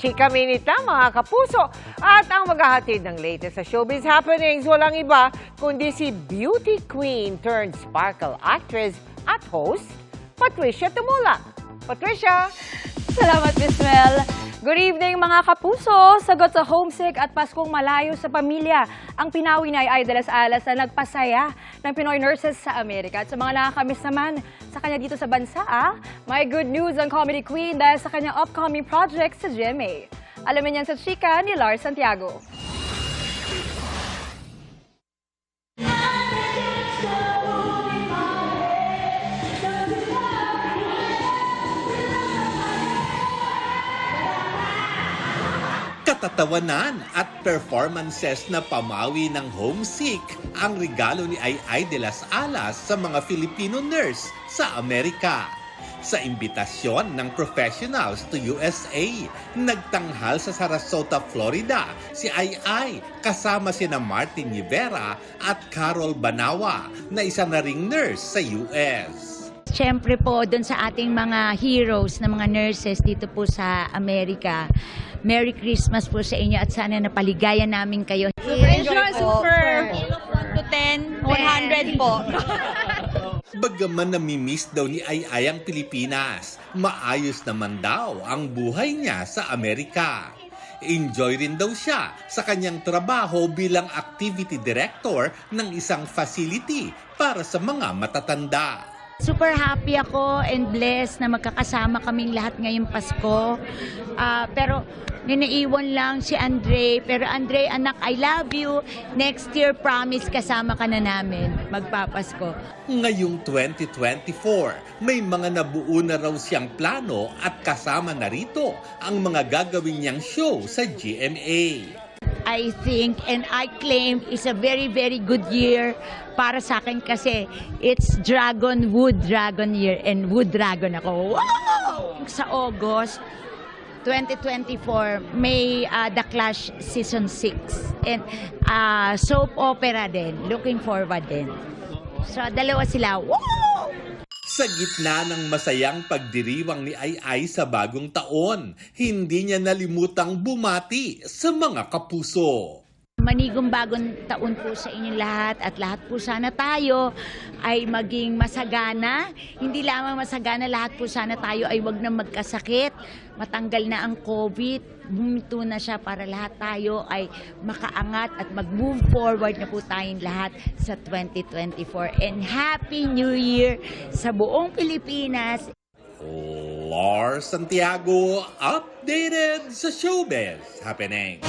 Chika Minita, mga kapuso. At ang maghahatid ng latest sa showbiz happenings, walang iba kundi si beauty queen turned sparkle actress at host, Patricia Tumulak. Patricia! Salamat, Miss Mel. Good evening mga kapuso! Sagot sa homesick at Paskong malayo sa pamilya. Ang pinawi na ay Aidelas Alas na nagpasaya ng Pinoy nurses sa Amerika. At sa mga nakakamiss naman sa kanya dito sa bansa, ah, may good news ang comedy queen dahil sa kanyang upcoming project sa GMA. Alamin yan sa chika ni Lars Santiago. Katatawanan at performances na pamawi ng homesick ang regalo ni Ay de las Alas sa mga Filipino nurse sa Amerika. Sa imbitasyon ng professionals to USA, nagtanghal sa Sarasota, Florida si Ay Ay kasama sina Martin Rivera at Carol Banawa na isa na ring nurse sa US. Siyempre po, doon sa ating mga heroes na mga nurses dito po sa Amerika. Merry Christmas po sa inyo at sana napaligaya namin kayo. Super, super! 1 to 10, 100 po. Bagaman namimiss daw ni Ay ang Pilipinas, maayos naman daw ang buhay niya sa Amerika. Enjoy rin daw siya sa kanyang trabaho bilang activity director ng isang facility para sa mga matatanda. Super happy ako and blessed na magkakasama kaming lahat ngayong Pasko. Ah, pero ninaiwan lang si Andre. Pero Andre, anak, I love you. Next year, promise kasama ka na namin. Magpapasko. Ngayong 2024, may mga nabuo na raw siyang plano at kasama na rito ang mga gagawin niyang show sa GMA. I think and I claim is a very, very good year para sa akin kasi it's Dragon Wood Dragon year and Wood Dragon ako. Wow! Sa August 2024, may uh, The Clash Season 6 and uh, soap opera din. Looking forward din. So, dalawa sila. Wow! Sa gitna ng masayang pagdiriwang ni Ay Ay sa bagong taon, hindi niya nalimutang bumati sa mga kapuso. Manigong bagong taon po sa inyong lahat at lahat po sana tayo ay maging masagana. Hindi lamang masagana, lahat po sana tayo ay wag na magkasakit. Matanggal na ang COVID. Bumito na siya para lahat tayo ay makaangat at mag-move forward na po tayong lahat sa 2024. And Happy New Year sa buong Pilipinas. Lars Santiago, updated sa showbiz happening.